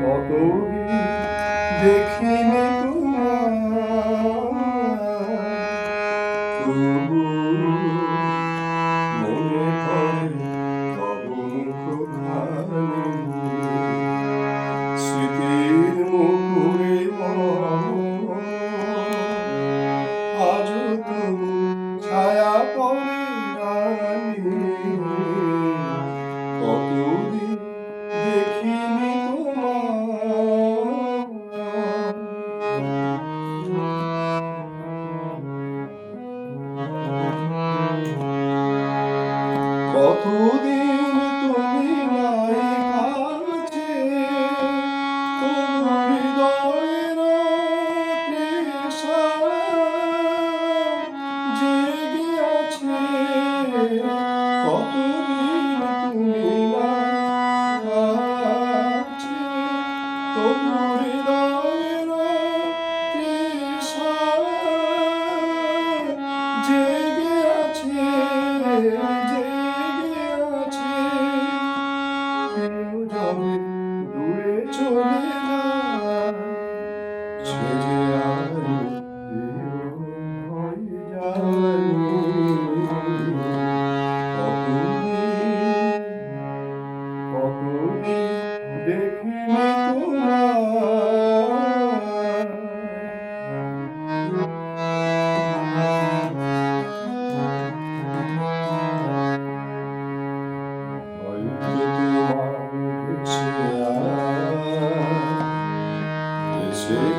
কতদিন দেখিনি তোমার কতদিন তুমি নাই কাছে হৃদয়ের জেগে আছে। কতদিন তুমি নাই কাছে তোমার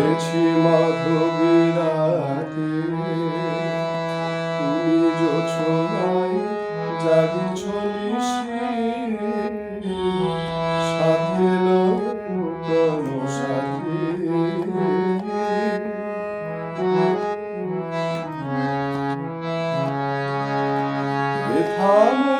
বেঁধেছি মাধবীরাকে তুমি যোছনাই জাগি চলিসি সাথেল নূতন সাথী। বেথানো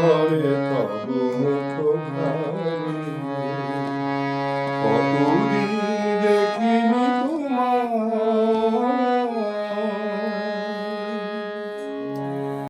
Hallelujah. Hallelujah.